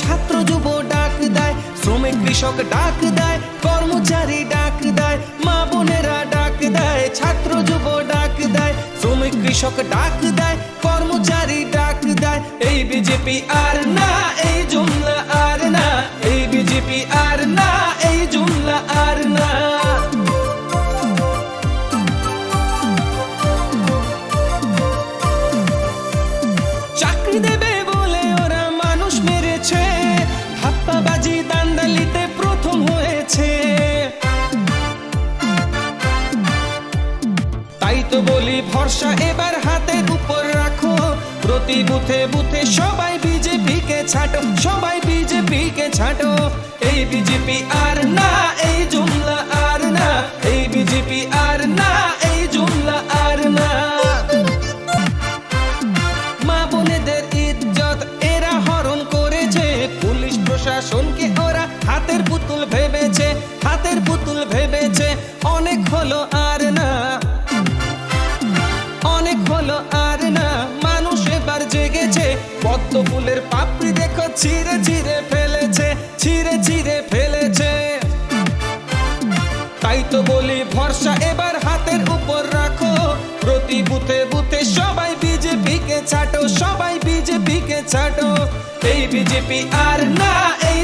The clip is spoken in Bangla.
ছাত্র যুব ডাক দেয়, শ্রমিক কৃষক ডাক দেয়, কর্মচারী ডাক দেয়, মা বোনেরা ডাক দেয়, ছাত্র যুব ডাক দেয়, শ্রমিক কৃষক ডাক দেয়, কর্মচারী ডাক দেয়, এই বিজেপি আর না তাই তো বলি ভরসা এবার হাতের উপর রাখো। প্রতি বুথে বুথে সবাই বিজেপি কে ছাটো, সবাই বিজেপি কে ছাটো। এই বিজেপি আর না। না, এই জুমলা আর না। মা বোনেদের ইজ্জত এরা হরণ করেছে। পুলিশ প্রশাসনকে ওরা হাতের পুতুল ভেবেছে, হাতের পুতুল ভেবেছে। অনেক হলো আর না, অনেক হলো আর না। মানুষ এবার জেগেছে, পদ্ম ফুলের পাপড়ি দেখো, ছিঁড়ে ছিঁড়ে তো বলি ভরসা, এবার হাতের উপর রাখো। প্রতি বুথে বুথে সবাই বিজেপি কে ছাটো, সবাই বিজেপি কে ছাটো। এই বিজেপি আর না, এই